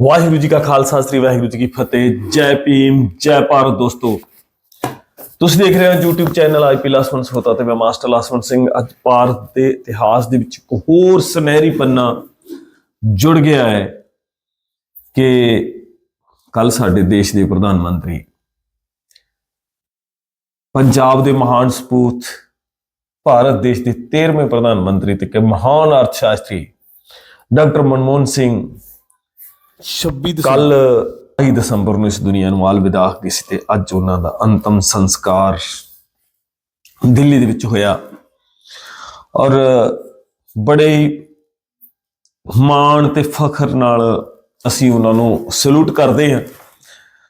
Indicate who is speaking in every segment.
Speaker 1: ਵਾਹਿਗੁਰੂ ਜੀ ਕਾ ਖਾਲਸਾ, ਸ੍ਰੀ ਵਾਹਿਗੁਰੂ ਜੀ ਕੀ ਫਤਿਹ। ਜੈ ਭੀਮ, ਜੈ ਭਾਰਤ ਦੋਸਤੋ। ਤੁਸੀਂ ਦੇਖ ਰਹੇ ਹੋ YouTube ਚੈਨਲ ਆਈਪੀ ਲਸਵੰਤ ਹੋਤਾ ਤੇ ਮੈਂ ਮਾਸਟਰ ਲਸਵੰਤ ਸਿੰਘ। ਅੱਜ ਭਾਰਤ ਦੇ ਇਤਿਹਾਸ ਦੇ ਵਿੱਚ ਇੱਕ ਹੋਰ ਸੁਨਹਿਰੀ ਪੰਨਾ ਜੁੜ ਗਿਆ ਹੈ ਕਿ ਕੱਲ ਸਾਡੇ ਦੇਸ਼ ਦੇ ਪ੍ਰਧਾਨ ਮੰਤਰੀ ਪੰਜਾਬ ਦੇ ਮਹਾਨ ਸਪੂਤ ਭਾਰਤ ਦੇਸ਼ ਦੇ 13ਵੇਂ ਪ੍ਰਧਾਨ ਮੰਤਰੀ ਤੇ ਕਿ ਮਹਾਨ ਅਰਥ ਸ਼ਾਸਤਰੀ ਡਾਕਟਰ ਮਨਮੋਹਨ ਸਿੰਘ
Speaker 2: 26
Speaker 1: ਕੱਲ 2 ਦਸੰਬਰ ਨੂੰ ਇਸ ਦੁਨੀਆ ਨੂੰ ਅਲਵਿਦਾ ਆਖੀ ਸੀ ਤੇ ਅੱਜ ਉਹਨਾਂ ਦਾ ਅੰਤਮ ਸੰਸਕਾਰ ਦਿੱਲੀ ਦੇ ਵਿੱਚ ਹੋਇਆ। ਔਰ ਬੜੇ ਮਾਣ ਤੇ ਫਖਰ ਨਾਲ ਅਸੀਂ ਉਹਨਾਂ ਨੂੰ ਸਲੂਟ ਕਰਦੇ ਹਾਂ।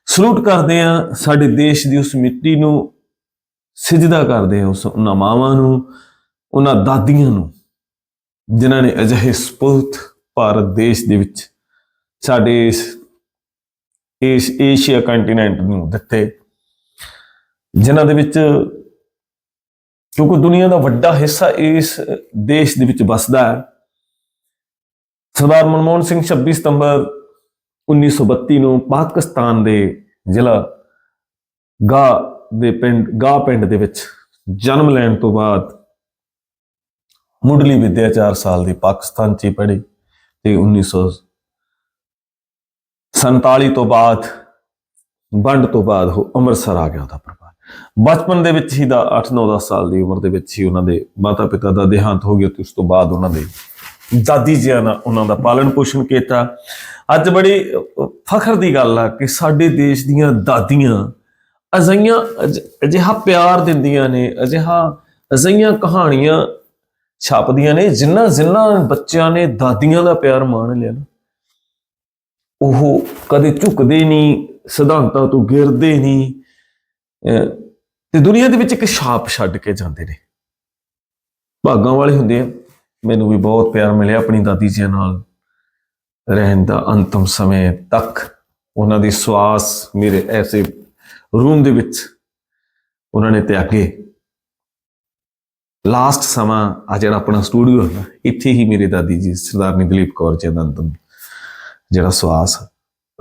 Speaker 1: ਸਲੂਟ ਕਰਦੇ ਹਾਂ, ਸਾਡੇ ਦੇਸ਼ ਦੀ ਉਸ ਮਿੱਟੀ ਨੂੰ ਸਿਜਦਾ ਕਰਦੇ ਹਾਂ, ਉਸ ਉਹਨਾਂ ਮਾਵਾਂ ਨੂੰ, ਉਹਨਾਂ ਦਾਦੀਆਂ ਨੂੰ, ਜਿਨ੍ਹਾਂ ਨੇ ਅਜਿਹੇ ਸਪੂਤ ਭਾਰਤ ਦੇਸ਼ ਦੇ ਵਿੱਚ ਸਾਡੇ ਇਸ ਇਸ ਏਸ਼ੀਆ ਕੰਟੀਨੈਂਟ ਨੂੰ ਦਿੱਤੇ, ਜਿਨ੍ਹਾਂ ਦੇ ਵਿੱਚ ਕਿਉਂਕਿ ਦੁਨੀਆ ਦਾ ਵੱਡਾ ਹਿੱਸਾ ਇਸ ਦੇਸ਼ ਦੇ ਵਿੱਚ ਵਸਦਾ ਹੈ। ਸਰਦਾਰ ਮਨਮੋਹਨ ਸਿੰਘ 26 ਸਤੰਬਰ 1932 ਨੂੰ ਪਾਕਿਸਤਾਨ ਦੇ ਜ਼ਿਲ੍ਹਾ ਗਾ ਦੇ ਪਿੰਡ, ਗਾ ਪਿੰਡ ਦੇ ਵਿੱਚ ਜਨਮ ਲੈਣ ਤੋਂ ਬਾਅਦ ਮੁੱਢਲੀ ਵਿੱਦਿਆ 4 ਸਾਲ ਦੀ ਪਾਕਿਸਤਾਨ 'ਚ ਹੀ ਪੜ੍ਹੀ ਤੇ 1900 47 ਤੋਂ ਬਾਅਦ, ਵੰਡ ਤੋਂ ਬਾਅਦ ਉਹ ਅੰਮ੍ਰਿਤਸਰ ਆ ਗਿਆ ਉਹਦਾ ਪਰਿਵਾਰ। ਬਚਪਨ ਦੇ ਵਿੱਚ ਹੀ ਦਾ 8-9-10 ਸਾਲ ਦੀ ਉਮਰ ਦੇ ਵਿੱਚ ਹੀ ਉਹਨਾਂ ਦੇ ਮਾਤਾ-ਪਿਤਾ ਦਾ ਦੇਹਾਂਤ ਹੋ ਗਿਆ ਤੇ ਉਸ ਤੋਂ ਬਾਅਦ ਉਹਨਾਂ ਦੇ ਦਾਦੀ ਜੀ ਨਾਲ ਉਹਨਾਂ ਦਾ ਪਾਲਣ ਪੋਸ਼ਣ ਕੀਤਾ। ਅੱਜ ਬੜੀ ਫਖਰ ਦੀ ਗੱਲ ਆ ਕਿ ਸਾਡੇ ਦੇਸ਼ ਦੀਆਂ ਦਾਦੀਆਂ ਅਜਈਆਂ ਅਜਿਹਾ ਪਿਆਰ ਦਿੰਦੀਆਂ ਨੇ, ਅਜਿਹਾ ਅਜਈਆਂ ਕਹਾਣੀਆਂ ਛਾਪਦੀਆਂ ਨੇ ਜਿੰਨਾ ਜਿੰਨਾ ਬੱਚਿਆਂ ਨੇ ਦਾਦੀਆਂ ਦਾ ਪਿਆਰ ਮਾਣ ਲਿਆ ਨਾ। ਉਹ ਕਦੇ ਝੁਕਦੇ ਨਹੀਂ, ਸਿਧਾਂਤਾਂ ਤੋਂ ਗਿਰਦੇ ਨਹੀਂ, ਅਹ, ਤੇ ਦੁਨੀਆ ਦੇ ਵਿੱਚ ਇੱਕ ਛਾਪ ਛੱਡ ਕੇ ਜਾਂਦੇ ਨੇ। ਭਾਗਾਂ ਵਾਲੇ ਹੁੰਦੇ ਆ। ਮੈਨੂੰ ਵੀ ਬਹੁਤ ਪਿਆਰ ਮਿਲਿਆ ਆਪਣੀ ਦਾਦੀ ਜੀ ਨਾਲ। ਰਹਿਣ ਦਾ ਅੰਤਮ ਸਮੇਂ ਤੱਕ ਉਹਨਾਂ ਦੀ ਸਵਾਸ ਮੇਰੇ ਐਸੇ ਰੂਮ ਦੇ ਵਿੱਚ ਉਹਨਾਂ ਨੇ ਤਿਆਗੇ ਲਾਸਟ ਸਮਾਂ ਆ ਜਿਹੜਾ ਆਪਣਾ ਸਟੂਡੀਓ ਹੈ ਇੱਥੇ ਹੀ ਮੇਰੇ ਦਾਦੀ ਜੀ ਸਰਦਾਰਨੀ ਦਲੀਪ ਕੌਰ ਜੀ ਦਾ ਅੰਤਮ ਜਿਹੜਾ ਸਵਾਸ